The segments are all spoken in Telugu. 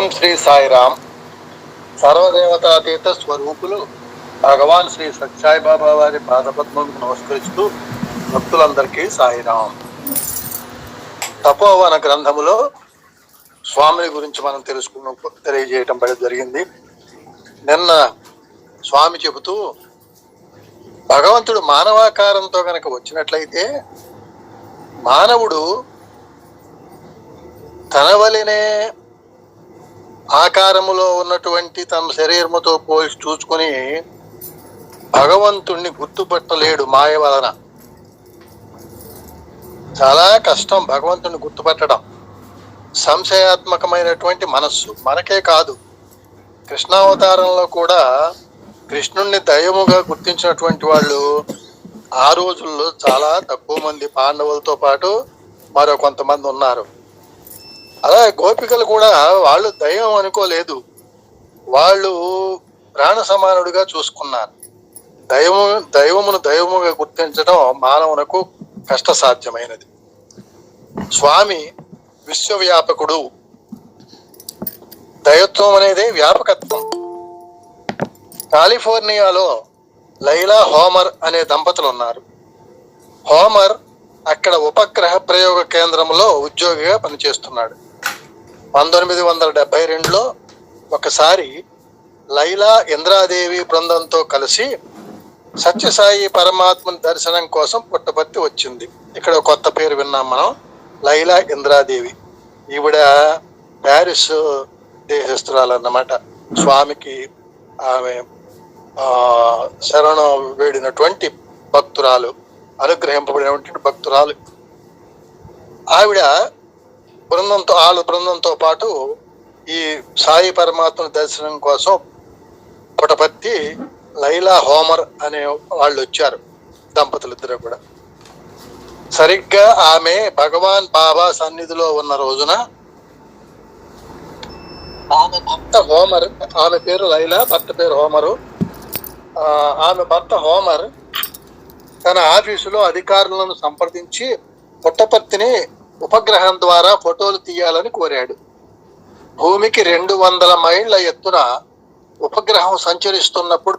ఓం శ్రీ సాయిరామ్. సర్వదేవతాతీత స్వరూపులు భగవాన్ శ్రీ సత్యాయి బాబా వారి పాదపద్మకు నమస్కరిస్తూ భక్తులందరికీ సాయిరామ్. తపోవన గ్రంథములో స్వామిని గురించి మనం తెలుసుకున్న తెలియజేయటం పడి జరిగింది. నిన్న స్వామి చెబుతూ భగవంతుడు మానవాకారంతో కనుక వచ్చినట్లయితే మానవుడు తన వలనే ఆకారములో ఉన్నటువంటి తన శరీరముతో పోల్చి చూసుకుని భగవంతుణ్ణి గుర్తుపట్టలేడు మాయ వలన. చాలా కష్టం భగవంతుని గుర్తుపట్టడం. సంశయాత్మకమైనటువంటి మనస్సు మనకే కాదు. కృష్ణావతారంలో కూడా కృష్ణుణ్ణి దైవముగా గుర్తించినటువంటి వాళ్ళు ఆ రోజుల్లో చాలా తక్కువ మంది పాండవులతో పాటు మరో కొంతమంది ఉన్నారు. అలా గోపికలు కూడా వాళ్ళు దైవం అనుకోలేదు. వాళ్ళు ప్రాణ సమానుడిగా చూసుకున్నారు. దైవము దైవమును దైవముగా గుర్తించడం మానవునకు కష్టసాధ్యమైనది. స్వామి విశ్వవ్యాపకుడు. దైవత్వం అనేది వ్యాపకత్వం. కాలిఫోర్నియాలో లైలా హోమర్ అనే దంపతులు ఉన్నారు హోమర్ అక్కడ ఉపగ్రహ ప్రయోగ కేంద్రంలో ఉద్యోగిగా పనిచేస్తున్నాడు. పంతొమ్మిది వందల డెబ్బై రెండులో ఒకసారి లైలా ఇంద్రాదేవి బృందంతో కలిసి సత్యసాయి పరమాత్మని దర్శనం కోసం పుట్టపర్తి వచ్చింది. ఇక్కడ కొత్త పేరు విన్నాం మనం లైలా ఇంద్రాదేవి. ఈవిడ ప్యారిస్ దేశస్తురాలు అన్నమాట స్వామికి ఆమె శరణం వేడినటువంటి భక్తురాలు అనుగ్రహింపబడినటువంటి భక్తురాలు. ఆవిడ బృందంతో వాళ్ళ బృందంతో పాటు ఈ సాయి పరమాత్మ దర్శనం కోసం పుటపర్తి లైలా హోమర్ అనే వాళ్ళు వచ్చారు దంపతులు ఇద్దరు కూడా. సరిగ్గా ఆమె భగవాన్ బాబా సన్నిధిలో ఉన్న రోజున ఆమె భర్త హోమర్ ఆమె పేరు లైలా భర్త పేరు హోమరు. ఆమె భర్త హోమర్ తన ఆఫీసులో అధికారులను సంప్రదించి పుట్టపర్తిని ఉపగ్రహం ద్వారా ఫోటోలు తీయాలని కోరాడు. భూమికి రెండు వందల మైళ్ళ ఎత్తున ఉపగ్రహం సంచరిస్తున్నప్పుడు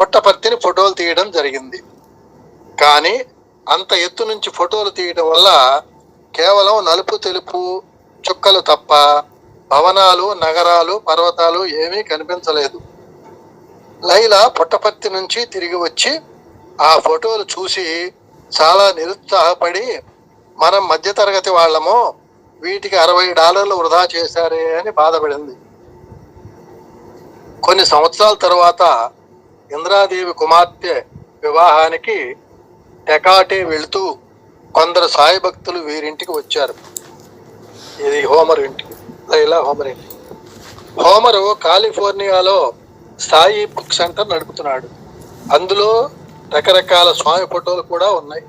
పుట్టపర్తిని ఫోటోలు తీయడం జరిగింది. కానీ అంత ఎత్తు నుంచి ఫోటోలు తీయడం వల్ల కేవలం నలుపు తెలుపు చుక్కలు తప్ప భవనాలు నగరాలు పర్వతాలు ఏమీ కనిపించలేదు. లైలా పుట్టపర్తి నుంచి తిరిగి వచ్చి ఆ ఫోటోలు చూసి చాలా నిరుత్సాహపడి మనం మధ్యతరగతి వాళ్ళము వీటికి అరవై డాలర్లు వృధా చేశారే అని బాధపడింది. కొన్ని సంవత్సరాల తర్వాత ఇంద్రాదేవి కుమార్తె వివాహానికి టెకాటే వెళుతూ కొందరు సాయి భక్తులు వీరింటికి వచ్చారు. ఇది హోమర్ ఇంటికి. లైలా హోమర్ ఇంటికి. హోమరు కాలిఫోర్నియాలో సాయి బుక్ సెంటర్ నడుపుతున్నాడు. అందులో రకరకాల స్వామి ఫోటోలు కూడా ఉన్నాయి.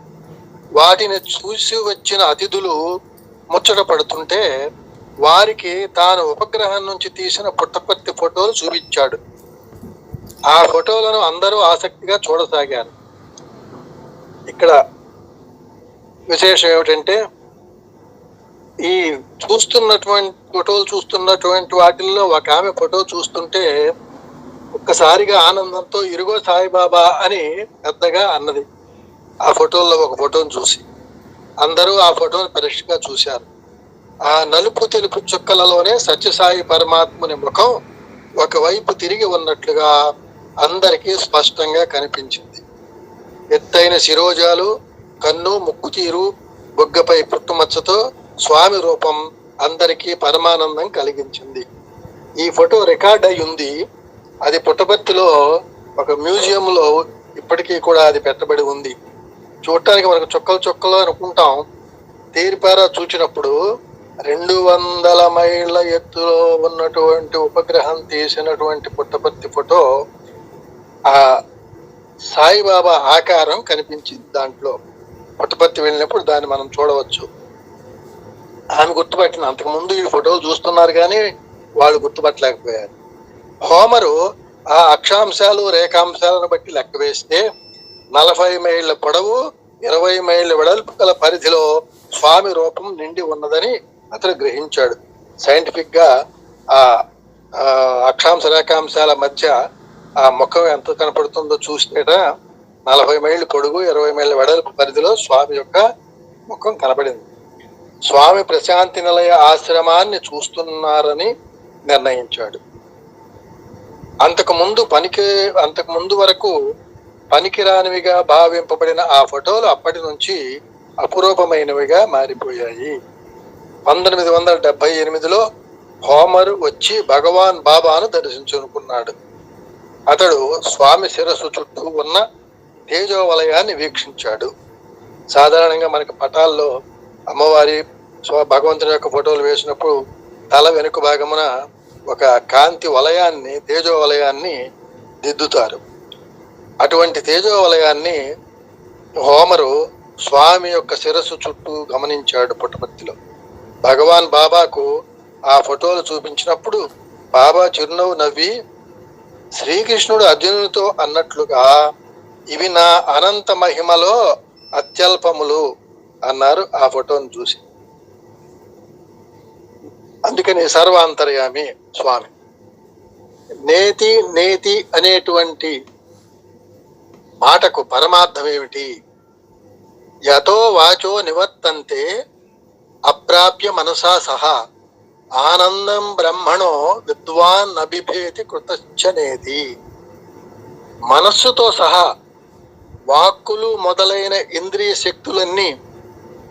వాటిని చూసి వచ్చిన అతిథులు ముచ్చట పడుతుంటే వారికి తాను ఉపగ్రహం నుంచి తీసిన పుట్టపర్తి ఫోటోలు చూపించాడు. ఆ ఫోటోలను అందరూ ఆసక్తిగా చూడసాగారు. ఇక్కడ విశేషం ఏమిటంటే ఈ చూస్తున్నటువంటి ఫోటోలు చూస్తున్నటువంటి వాటిల్లో ఒక ఆమె ఫోటో చూస్తుంటే ఒక్కసారిగా ఆనందంతో ఇరుగో సాయిబాబా అని పెద్దగా అన్నది. ఆ ఫోటోల్లో ఒక ఫోటోను చూసి అందరూ ఆ ఫోటోను పరీక్షగా చూశారు. ఆ నలుపు తెలుపు చుక్కలలోనే సత్యసాయి పరమాత్ముని ముఖం ఒకవైపు తిరిగి ఉన్నట్లుగా అందరికీ స్పష్టంగా కనిపించింది. ఎత్తైన శిరోజాలు కన్ను ముక్కు తీరు బొగ్గపై పుట్టుమచ్చతో స్వామి రూపం అందరికీ పరమానందం కలిగించింది. ఈ ఫోటో రికార్డ్ అయి ఉంది. అది పుట్టపర్తిలో ఒక మ్యూజియంలో ఇప్పటికీ కూడా అది పెట్టబడి ఉంది. చూడటానికి మనకు చుక్కలు చుక్కలు అనుకుంటాం. తీరిపారా చూచినప్పుడు రెండు వందల మైళ్ళ ఎత్తులో ఉన్నటువంటి ఉపగ్రహం తీసినటువంటి పుట్టపర్తి ఫోటో ఆ సాయిబాబా ఆకారం కనిపించింది దాంట్లో. పుట్టపర్తి వెళ్ళినప్పుడు దాన్ని మనం చూడవచ్చు. ఆమె గుర్తుపట్టిన అంతకుముందు ఈ ఫోటోలు చూస్తున్నారు కానీ వాళ్ళు గుర్తుపట్టలేకపోయారు. హోమరు ఆ అక్షాంశాలు రేఖాంశాలను బట్టి లెక్క వేస్తే నలభై మైళ్ళ పొడవు ఇరవై మైళ్ళ వెడల్పు గల పరిధిలో స్వామి రూపం నిండి ఉన్నదని అతను గ్రహించాడు. సైంటిఫిక్గా ఆ అక్షాంశ రేఖాంశాల మధ్య ఆ ముఖం ఎంత కనపడుతుందో చూస్తేట నలభై మైళ్ళు పొడుగు ఇరవై మైళ్ళ వెడల్పు పరిధిలో స్వామి యొక్క ముఖం కనపడింది. స్వామి ప్రశాంతి నిలయ ఆశ్రమాన్ని చూస్తున్నారని నిర్ణయించాడు. అంతకు ముందు పనికి అంతకు ముందు వరకు పనికిరానివిగా భావింపబడిన ఆ ఫోటోలు అప్పటి నుంచి అపురూపమైనవిగా మారిపోయాయి. పంతొమ్మిది వందల డెబ్బై ఎనిమిదిలో హోమర్ వచ్చి భగవాన్ బాబాను దర్శించుకున్నాడు. అతడు స్వామి శిరస్సు చుట్టూ ఉన్న తేజోవలయాన్ని వీక్షించాడు. సాధారణంగా మనకి పటాల్లో అమ్మవారి భగవంతుని యొక్క ఫోటోలు వేసినప్పుడు తల వెనుక భాగమున ఒక కాంతి వలయాన్ని తేజో వలయాన్ని దిద్దుతారు. అటువంటి తేజోవలయాన్ని హోమరు స్వామి యొక్క శిరస్సు చుట్టూ గమనించాడు పుట్టపర్తిలో. భగవాన్ బాబాకు ఆ ఫోటోలు చూపించినప్పుడు బాబా చిరునవ్వు నవ్వి శ్రీకృష్ణుడు అర్జునునితో అన్నట్లుగా ఇవి నా అనంత మహిమలో అత్యల్పములు అన్నారు ఆ ఫోటోను చూసి. అందుకని సర్వాంతర్యామి స్వామి. నేతి నేతి అనేటువంటి మాటకు పరమార్థం ఏమిటి యతో వాచో నివర్తంతే అప్రాప్య మనసా సహా ఆనందం బ్రహ్మణో విద్వాన్ అభిభేతి కృతచ్చనేది మనస్సుతో సహా వాక్కులు మొదలైన ఇంద్రియ శక్తులన్నీ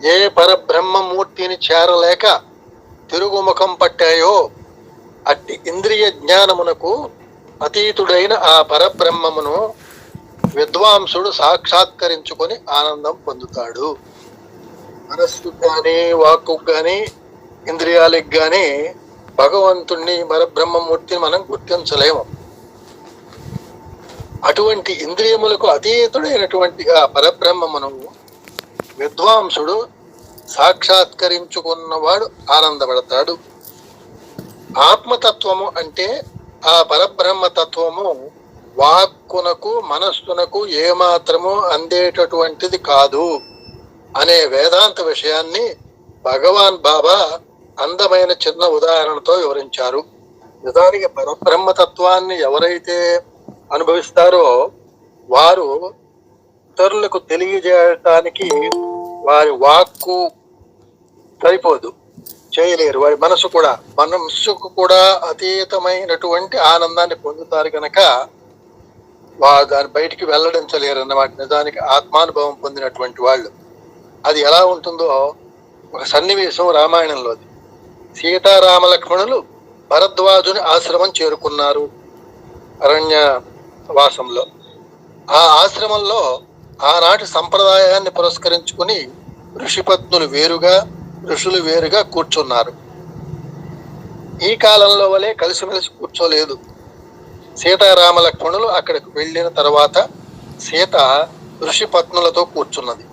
ఏ పరబ్రహ్మమూర్తిని చేరలేక తిరుగుముఖం పట్టాయో అట్టి ఇంద్రియ జ్ఞానమునకు అతీతుడైన ఆ పరబ్రహ్మమును విద్వాంసుడు సాక్షాత్కరించుకొని ఆనందం పొందుతాడు. మనస్సు కానీ వాక్కు కానీ ఇంద్రియాలకు కానీ భగవంతుణ్ణి పరబ్రహ్మమూర్తిని మనం గుర్తించలేము. అటువంటి ఇంద్రియములకు అతీతుడైనటువంటి ఆ పరబ్రహ్మమును విద్వాంసుడు సాక్షాత్కరించుకున్నవాడు ఆనందపడతాడు. ఆత్మతత్వము అంటే ఆ పరబ్రహ్మ తత్వము వాక్కునకు మనస్సునకు ఏమాత్రము అందేటటువంటిది కాదు అనే వేదాంత విషయాన్ని భగవాన్ బాబా అందమైన చిన్న ఉదాహరణతో వివరించారు. నిజానికి పరబ్రహ్మతత్వాన్ని ఎవరైతే అనుభవిస్తారో వారు ఇతరులకు తెలియజేయటానికి వారి వాక్కు సరిపోదు చేయలేరు. వారి మనసు కూడా మనస్సుకు కూడా అతీతమైనటువంటి ఆనందాన్ని పొందుతారు కనుక దాని బయటికి వెల్లడించలేరు అన్నమాట నిజానికి ఆత్మానుభవం పొందినటువంటి వాళ్ళు. అది ఎలా ఉంటుందో ఒక సన్నివేశం రామాయణంలోది సీతారామ లక్ష్మణులు భరద్వాజుని ఆశ్రమం చేరుకున్నారు అరణ్య వాసంలో. ఆ ఆశ్రమంలో ఆనాటి సంప్రదాయాన్ని పురస్కరించుకుని ఋషిపత్నులు వేరుగా ఋషులు వేరుగా కూర్చున్నారు. ఈ కాలంలో వలె కలిసిమెలిసి కూర్చోలేదు. సీతారామ లక్ష్మణులు అక్కడికి వెళ్ళిన తర్వాత సీత ఋషి పత్నులతో కూర్చున్నది.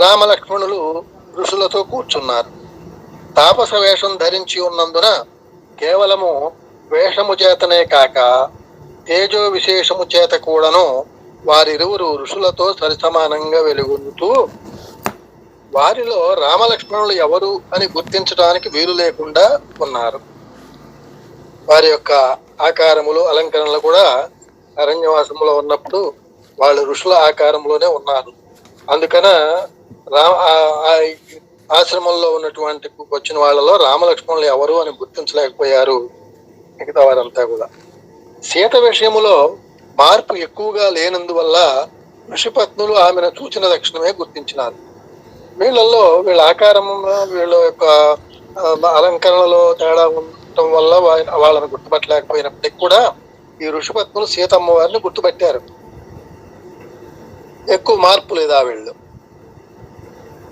రామ లక్ష్మణులు ఋషులతో కూర్చున్నారు. తాపస వేషం ధరించి ఉన్నందున కేవలము వేషము చేతనే కాక తేజో విశేషము చేత కూడాను వారిరువురు ఋషులతో సరిసమానంగా వెలుగొందుతూ వారిలో రామలక్ష్మణులు ఎవరు అని గుర్తించడానికి వీలు లేకుండా ఉన్నారు. వారి యొక్క ఆకారములు అలంకరణలు కూడా అరణ్యవాసములో ఉన్నప్పుడు వాళ్ళు ఋషుల ఆకారంలోనే ఉన్నారు. అందుకన రా ఆ- ఆశ్రమంలో ఉన్నటువంటి వచ్చిన వాళ్ళలో రామలక్ష్మణులు ఎవరు అని గుర్తించలేకపోయారు మిగతా వారంతా కూడా. సీత విషయములో మార్పు ఎక్కువగా లేనందువల్ల ఋషిపత్నులు ఆమెను చూచిన తక్షణమే గుర్తించినారు. వీళ్ళల్లో వీళ్ళ ఆకారం వీళ్ళ యొక్క అలంకరణలో తేడా ఉండటం వల్ల వాళ్ళని గుర్తుపట్టలేకపోయినప్పటికీ కూడా ఈ ఋషిపత్నులు సీతమ్మ వారిని గుర్తుపట్టారు. ఎక్కువ మార్పు లేదు ఆవిళ్ళు వీళ్ళు.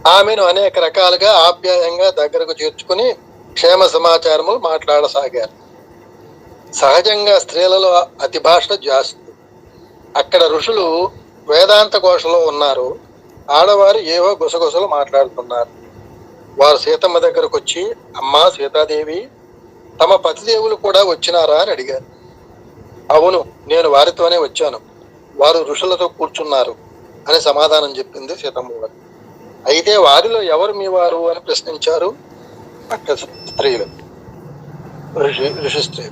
ఆమెను అనేక రకాలుగా ఆప్యాయంగా దగ్గరకు చేర్చుకుని క్షేమ సమాచారములు మాట్లాడసాగారు. సహజంగా స్త్రీలలో అతి భాష జాస్తి. అక్కడ ఋషులు వేదాంత ఘోషలో ఉన్నారు. ఆడవారు ఏవో గుసగుసలు మాట్లాడుతున్నారు. వారు సీతమ్మ దగ్గరకు వచ్చి అమ్మా సీతాదేవి తమ పతిదేవులు కూడా వచ్చినారా అని అడిగారు. అవును నేను వారితోనే వచ్చాను. వారు ఋషులతో కూర్చున్నారు అని సమాధానం చెప్పింది సీతమ్మ అయితే వారిలో ఎవరు మీ వారు అని ప్రశ్నించారు? పక్క స్త్రీలు ఋషి ఋషిస్త్రీ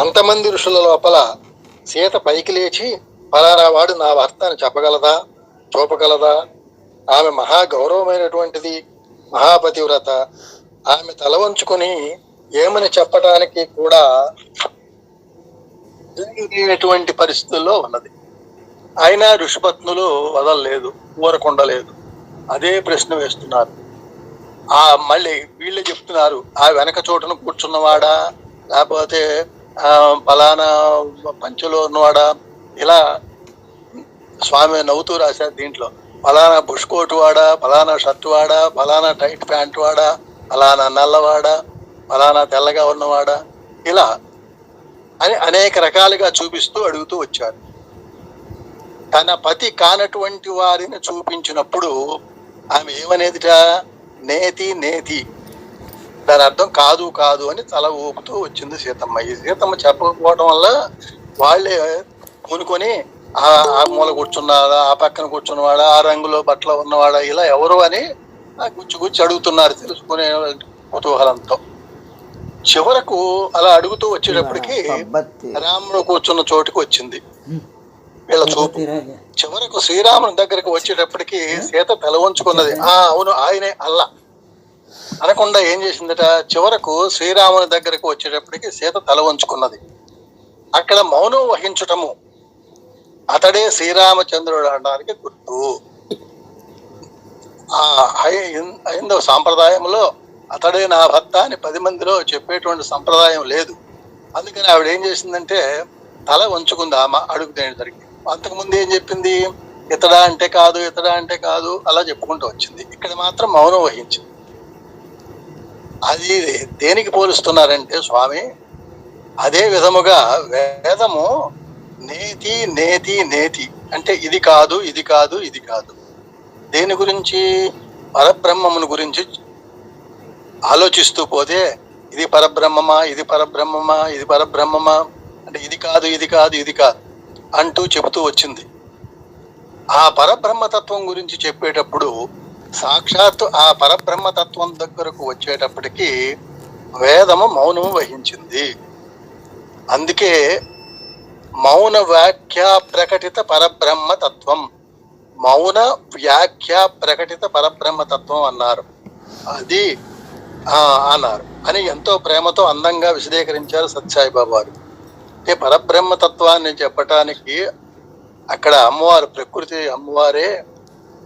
అంతమంది ఋషుల లోపల సీత పైకి లేచి పలానా వాడు నా భర్త అని చెప్పగలదా? చూపగలదా? ఆమె మహా గౌరవమైనటువంటిది మహాపతివ్రత. ఆమె తల వంచుకొని ఏమని చెప్పడానికి కూడా లేనటువంటి పరిస్థితుల్లో ఉన్నది. అయినా ఋషిపత్నులు వదలలేదు ఊరకుండలేదు. అదే ప్రశ్న వేస్తున్నారు. ఆ మళ్ళీ వీళ్ళు చెప్తున్నారు ఆ వెనక చోటును కూర్చున్నవాడా లేకపోతే ఫలానా పంచులో ఉన్నవాడా? ఇలా స్వామి నవ్వుతూ రాశారు దీంట్లో. ఫలానా బుష్ కోటు వాడా ఫలానా షర్ట్ వాడా ఫలానా టైట్ ప్యాంట్ వాడా ఫలానా నల్లవాడా ఫలానా తెల్లగా ఉన్నవాడా? ఇలా అని అనేక రకాలుగా చూపిస్తూ అడుగుతూ వచ్చారు తన పతి కానటువంటి వారిని చూపించినప్పుడు ఆమె ఏమనేదిట? నేతి నేతి. దాని అర్థం కాదు కాదు అని తల ఊపుతూ వచ్చింది సీతమ్మ. ఈ సీతమ్మ చెప్పకపోవడం వల్ల వాళ్ళే పూనుకొని ఆ మూల కూర్చున్నాడా? ఆ పక్కన కూర్చున్నవాడా? ఆ రంగులో బట్టలు ఉన్నవాడా? ఇలా ఎవరు? అని ఆ గుచ్చి గుచ్చి అడుగుతున్నారు తెలుసుకునే కుతూహలంతో. చివరకు అలా అడుగుతూ వచ్చేటప్పటికి రాముడు కూర్చున్న చోటుకి వచ్చింది. వీళ్ళ చూపు. చివరకు శ్రీరాముని దగ్గరకు వచ్చేటప్పటికి సీత తల వంచుకున్నది. ఆ అవును ఆయనే అల్ల. అనకుండా ఏం చేసిందట? చివరకు శ్రీరాముని దగ్గరకు వచ్చేటప్పటికి సీత తల వంచుకున్నది. అక్కడ మౌనం వహించటము. అతడే శ్రీరామచంద్రుడు అనడానికి గుర్తు. ఆ హైందవ సాంప్రదాయంలో అతడే నా భర్త అని పది మందిలో చెప్పేటువంటి సంప్రదాయం లేదు. అందుకని ఆవిడ ఏం చేసిందంటే తల వంచుకుంది ఆమె అడుగునేసరికి అంతకుముందు ఏం చెప్పింది? ఇతడా అంటే కాదు ఇతడా అంటే కాదు అలా చెప్పుకుంటూ వచ్చింది. ఇక్కడ మాత్రం మౌనం వహించింది. అది దేనికి పోలుస్తున్నారంటే స్వామి అదే విధముగా వేదము నేతి నేతి నేతి అంటే ఇది కాదు ఇది కాదు ఇది కాదు. దేని గురించి? పరబ్రహ్మమును గురించి ఆలోచిస్తూ పోతే ఇది పరబ్రహ్మమా ఇది పరబ్రహ్మమా ఇది పరబ్రహ్మమా అంటే ఇది కాదు ఇది కాదు ఇది కాదు అంటూ చెబుతూ వచ్చింది. ఆ పరబ్రహ్మతత్వం గురించి చెప్పేటప్పుడు సాక్షాత్తు ఆ పరబ్రహ్మతత్వం దగ్గరకు వచ్చేటప్పటికి వేదము మౌనం వహించింది. అందుకే మౌన వ్యాఖ్య ప్రకటిత పరబ్రహ్మ తత్వం మౌన వ్యాఖ్య ప్రకటిత పరబ్రహ్మ తత్వం అన్నారు. అది అన్నారు. అని ఎంతో ప్రేమతో అందంగా విశదీకరించారు సత్యసాయి బాబు వారు అంటే పరబ్రహ్మ తత్వాన్ని చెప్పటానికి అక్కడ అమ్మవారు ప్రకృతి అమ్మవారే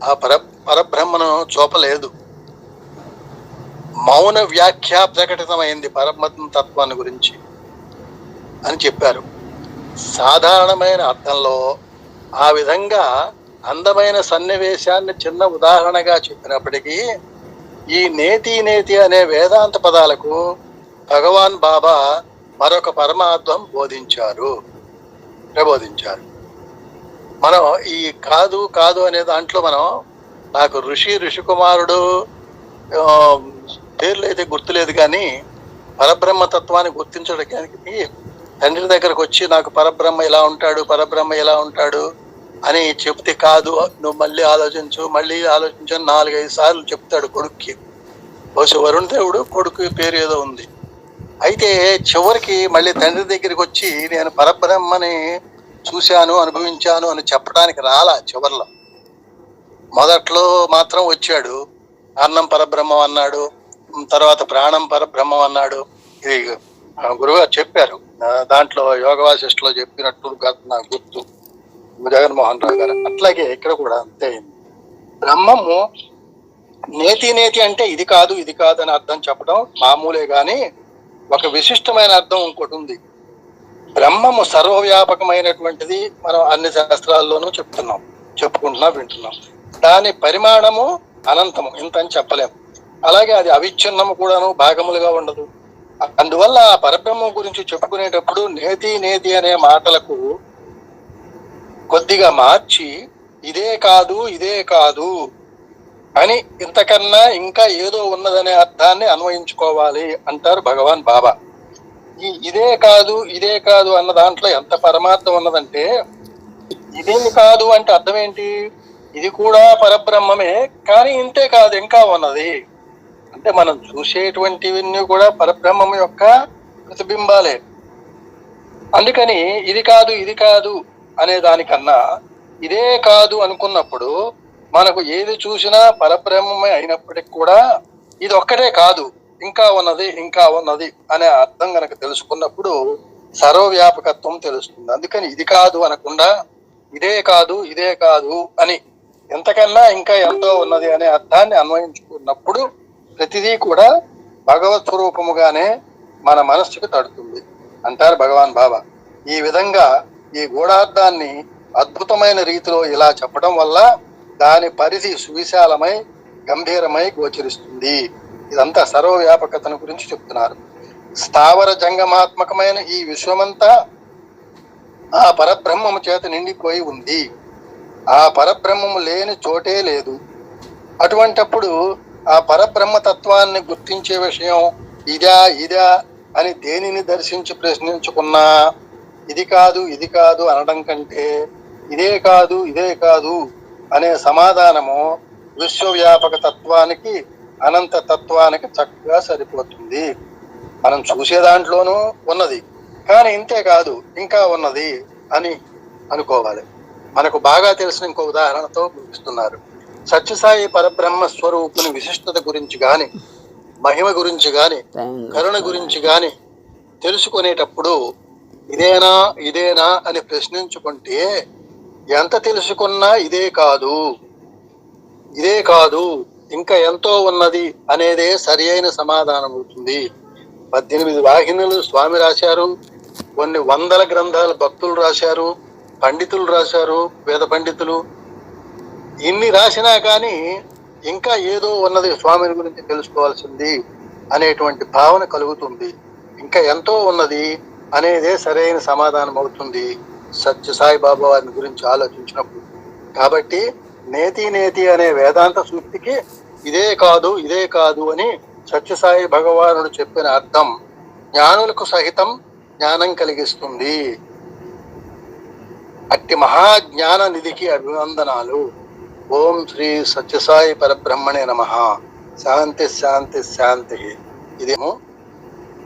ఆ పర పరబ్రహ్మను చూపలేదు. మౌన వ్యాఖ్య ప్రకటితమైంది పరబ్రహ్మ తత్వాన్ని గురించి అని చెప్పారు. సాధారణమైన అర్థంలో ఆ విధంగా అందమైన సన్నివేశాన్ని చిన్న ఉదాహరణగా చెప్పినప్పటికీ ఈ నేతి నేతి అనే వేదాంత పదాలకు భగవాన్ బాబా మరొక పరమార్థం బోధించారు ప్రబోధించారు. మనం ఈ కాదు కాదు అనే దాంట్లో మనం నాకు ఋషి ఋషికుమారుడు పేర్లు అయితే గుర్తులేదు కానీ పరబ్రహ్మ తత్వాన్ని గుర్తించడానికి తండ్రి దగ్గరకు వచ్చి నాకు పరబ్రహ్మ ఇలా ఉంటాడు పరబ్రహ్మ ఇలా ఉంటాడు అని చెప్తే కాదు. నువ్వు మళ్ళీ ఆలోచించు మళ్ళీ ఆలోచించు నాలుగైదు సార్లు చెప్తాడు కొడుక్కి. బహుశా వరుణ్ దేవుడు కొడుకు పేరు ఏదో ఉంది. అయితే చివరికి మళ్ళీ తండ్రి దగ్గరికి వచ్చి నేను పరబ్రహ్మని చూశాను అనుభవించాను అని చెప్పడానికి రాలా చివర్లో. మొదట్లో మాత్రం వచ్చాడు. అన్నం పరబ్రహ్మం అన్నాడు. తర్వాత ప్రాణం పరబ్రహ్మం అన్నాడు. ఇది ఆ, గురుగారు చెప్పారు. దాంట్లో యోగ వాసిష్ఠలో చెప్పినట్టు నాకు గుర్తు. జగన్మోహన్ రావు గారు. అట్లాగే ఇక్కడ కూడా అంతే. బ్రహ్మము నేతి నేతి అంటే ఇది కాదు ఇది కాదు అని అర్థం చెప్పడం మామూలే గాని ఒక విశిష్టమైన అర్థం ఇంకోటి ఉంది. బ్రహ్మము సర్వవ్యాపకమైనటువంటిది మనం అన్ని శాస్త్రాల్లోనూ చెప్తున్నాం చెప్పుకుంటున్నాం వింటున్నాం. దాని పరిమాణము అనంతము ఇంత అని చెప్పలేము అలాగే అది అవిచ్ఛిన్నము కూడాను భాగములుగా ఉండదు. అందువల్ల ఆ పరబ్రహ్మం గురించి చెప్పుకునేటప్పుడు నేతి నేతి అనే మాటలకు కొద్దిగా మార్చి ఇదే కాదు ఇదే కాదు అని ఇంతకన్నా ఇంకా ఏదో ఉన్నదనే అర్థాన్ని అన్వయించుకోవాలి అంటారు భగవాన్ బాబా. ఈ ఇదే కాదు ఇదే కాదు అన్న దాంట్లో ఎంత పరమార్థం ఉన్నదంటే ఇదే కాదు అంటే అర్థం ఏంటి? ఇది కూడా పరబ్రహ్మమే కానీ ఇంతే కాదు ఇంకా ఉన్నది. అంటే మనం చూసేటువంటివన్నీ కూడా పరబ్రహ్మం యొక్క ప్రతిబింబాలే. అందుకని ఇది కాదు ఇది కాదు అనే దానికన్నా ఇదే కాదు అనుకున్నప్పుడు మనకు ఏది చూసినా పరబ్రహ్మమే అయినప్పటికి కూడా ఇది ఒక్కటే కాదు ఇంకా ఉన్నది ఇంకా ఉన్నది అనే అర్థం కనుక తెలుసుకున్నప్పుడు సర్వవ్యాపకత్వం తెలుస్తుంది. అందుకని ఇది కాదు అనకుండా ఇదే కాదు ఇదే కాదు అని ఎంతకన్నా ఇంకా ఎంతో ఉన్నది అనే అర్థాన్ని అన్వయించుకున్నప్పుడు ప్రతిదీ కూడా భగవత్ స్వరూపముగానే మన మనస్సుకు తడుతుంది. అంటారు భగవాన్ బాబా. ఈ విధంగా ఈ గూఢార్థాన్ని అద్భుతమైన రీతిలో ఇలా చెప్పడం వల్ల దాని పరిధి సువిశాలమై గంభీరమై గోచరిస్తుంది. ఇదంతా సర్వవ్యాపకతను గురించి చెప్తున్నారు. స్థావర జంగమాత్మకమైన ఈ విశ్వమంతా ఆ పరబ్రహ్మము చేత నిండిపోయి ఉంది. ఆ పరబ్రహ్మము లేని చోటే లేదు. అటువంటప్పుడు ఆ పరబ్రహ్మ తత్వాన్ని గుర్తించే విషయం ఇదా ఇదా అని దేనిని దర్శించి ప్రశ్నించుకున్నా ఇది కాదు ఇది కాదు అనడం కంటే ఇదే కాదు ఇదే కాదు అనే సమాధానము విశ్వవ్యాపక తత్వానికి అనంత తత్వానికి చక్కగా సరిపోతుంది. మనం చూసే దాంట్లోనూ ఉన్నది. కానీ ఇంతే కాదు ఇంకా ఉన్నది అని అనుకోవాలి. మనకు బాగా తెలిసిన ఇంకో ఉదాహరణతో ముగిస్తున్నారు. సత్యసాయి పరబ్రహ్మ స్వరూపుని విశిష్టత గురించి గాని మహిమ గురించి గాని కరుణ గురించి గాని తెలుసుకునేటప్పుడు ఇదేనా ఇదేనా అని ప్రశ్నించుకుంటే ఎంత తెలుసుకున్నా ఇదే కాదు. ఇదే కాదు ఇంకా ఎంతో ఉన్నది అనేదే సరి అయిన సమాధానం అవుతుంది. పద్దెనిమిది వాహినులు స్వామి రాశారు కొన్ని వందల గ్రంథాలు భక్తులు రాశారు పండితులు రాశారు వేద పండితులు. ఇన్ని రాసినా కానీ ఇంకా ఏదో ఉన్నది స్వామిని గురించి తెలుసుకోవాల్సింది అనేటువంటి భావన కలుగుతుంది. ఇంకా ఎంతో ఉన్నది అనేదే సరైన సమాధానం అవుతుంది. సత్య సాయి బాబా వారిని గురించి ఆలోచించినప్పుడు. కాబట్టి నేతి నేతి అనే వేదాంత సూక్తికి ఇదే కాదు ఇదే కాదు అని సత్యసాయి భగవానుడు చెప్పిన అర్థం జ్ఞానులకు సహితం జ్ఞానం కలిగిస్తుంది. అట్టి మహాజ్ఞాన నిధికి అభివందనాలు. ఓం శ్రీ సత్యసాయి పరబ్రహ్మణే నమ. శాంతి శాంతి శాంతి. ఇదేమో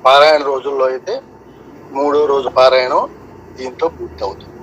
పారాయణ రోజుల్లో అయితే మూడో రోజు పారాయణం దీంతో పూర్తవుతుంది.